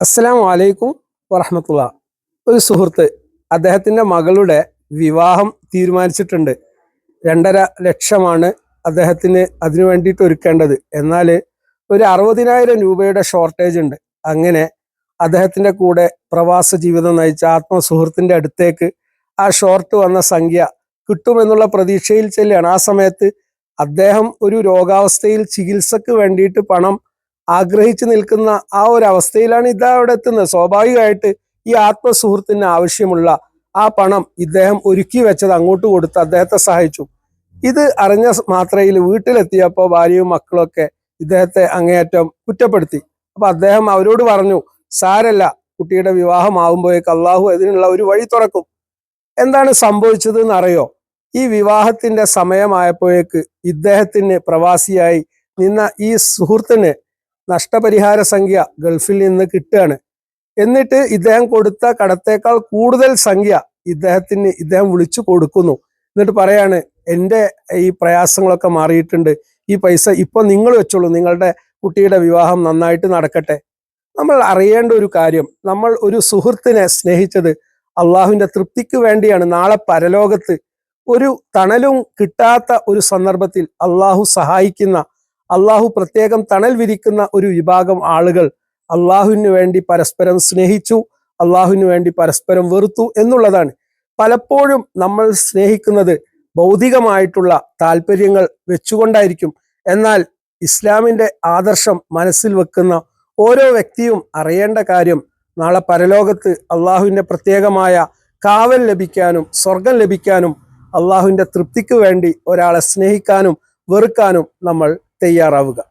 അസ്സലാം വലൈക്കും വറഹമത്തുള്ള. ഒരു സുഹൃത്ത് അദ്ദേഹത്തിന്റെ മകളുടെ വിവാഹം തീരുമാനിച്ചിട്ടുണ്ട്. രണ്ടര ലക്ഷമാണ് അദ്ദേഹത്തിന് അതിനു വേണ്ടിയിട്ട് ഒരുക്കേണ്ടത്. എന്നാൽ ഒരു അറുപതിനായിരം രൂപയുടെ ഷോർട്ടേജ് ഉണ്ട്. അങ്ങനെ അദ്ദേഹത്തിന്റെ കൂടെ പ്രവാസ ജീവിതം നയിച്ച ആത്മസുഹൃത്തിന്റെ അടുത്തേക്ക് ആ ഷോർട്ട് വന്ന സംഖ്യ കിട്ടുമെന്നുള്ള പ്രതീക്ഷയിൽ ചെല്ലുകയാണ് ആ സമയത്ത് അദ്ദേഹം ഒരു രോഗാവസ്ഥയിൽ ചികിത്സക്ക് വേണ്ടിയിട്ട് പണം ആഗ്രഹിച്ചു നിൽക്കുന്ന ആ ഒരു അവസ്ഥയിലാണ് ഇതാ അവിടെ എത്തുന്നത്. സ്വാഭാവികമായിട്ട് ഈ ആത്മസുഹൃത്തിന് ആവശ്യമുള്ള ആ പണം ഇദ്ദേഹം ഒരുക്കി വെച്ചത് അങ്ങോട്ട് കൊടുത്ത് അദ്ദേഹത്തെ സഹായിച്ചു. ഇത് അറിഞ്ഞ മാത്രയിൽ വീട്ടിലെത്തിയപ്പോൾ ഭാര്യയും മക്കളൊക്കെ ഇദ്ദേഹത്തെ അങ്ങേയറ്റം കുറ്റപ്പെടുത്തി. അപ്പൊ അദ്ദേഹം അവരോട് പറഞ്ഞു സാരല്ല കുട്ടിയുടെ വിവാഹമാകുമ്പോഴേക്ക് അള്ളാഹു അതിനുള്ള ഒരു വഴി തുറക്കും. എന്താണ് സംഭവിച്ചത് എന്നറിയോ ഈ വിവാഹത്തിന്റെ സമയമായപ്പോഴേക്ക് ഇദ്ദേഹത്തിന് പ്രവാസിയായി നിന്ന ഈ സുഹൃത്തിന് നഷ്ടപരിഹാര സംഖ്യ ഗൾഫിൽ നിന്ന് കിട്ടുകയാണ്. എന്നിട്ട് ഇദ്ദേഹം കൊടുത്ത കടത്തേക്കാൾ കൂടുതൽ സംഖ്യ ഇദ്ദേഹത്തിന് ഇദ്ദേഹം വിളിച്ചു കൊടുക്കുന്നു. എന്നിട്ട് പറയാണ് എന്റെ ഈ പ്രയാസങ്ങളൊക്കെ മാറിയിട്ടുണ്ട്. ഈ പൈസ ഇപ്പൊ നിങ്ങൾ വെച്ചോളൂ. നിങ്ങളുടെ കുട്ടിയുടെ വിവാഹം നന്നായിട്ട് നടക്കട്ടെ. നമ്മൾ അറിയേണ്ട ഒരു കാര്യം നമ്മൾ ഒരു സുഹൃത്തിനെ സ്നേഹിച്ചത് അള്ളാഹുവിന്റെ തൃപ്തിക്ക് വേണ്ടിയാണ്. നാളെ പരലോകത്ത് ഒരു തണലും കിട്ടാത്ത ഒരു സന്ദർഭത്തിൽ അള്ളാഹു സഹായിക്കുന്ന അള്ളാഹു പ്രത്യേകം തണൽ വിരിക്കുന്ന ഒരു വിഭാഗം ആളുകൾ അള്ളാഹുവിന് വേണ്ടി പരസ്പരം സ്നേഹിച്ചു അള്ളാഹുവിന് വേണ്ടി പരസ്പരം വെറുത്തു എന്നുള്ളതാണ്. പലപ്പോഴും നമ്മൾ സ്നേഹിക്കുന്നത് ഭൗതികമായിട്ടുള്ള താല്പര്യങ്ങൾ വെച്ചുകൊണ്ടായിരിക്കും. എന്നാൽ ഇസ്ലാമിന്റെ ആദർശം മനസ്സിൽ വെക്കുന്ന ഓരോ വ്യക്തിയും അറിയേണ്ട കാര്യം നാളെ പരലോകത്ത് അള്ളാഹുവിന്റെ പ്രത്യേകമായ കാവൽ ലഭിക്കാനും സ്വർഗം ലഭിക്കാനും അള്ളാഹുവിന്റെ തൃപ്തിക്ക് വേണ്ടി ഒരാളെ സ്നേഹിക്കാനും വെറുക്കാനും നമ്മൾ തയ്യാറാവുക.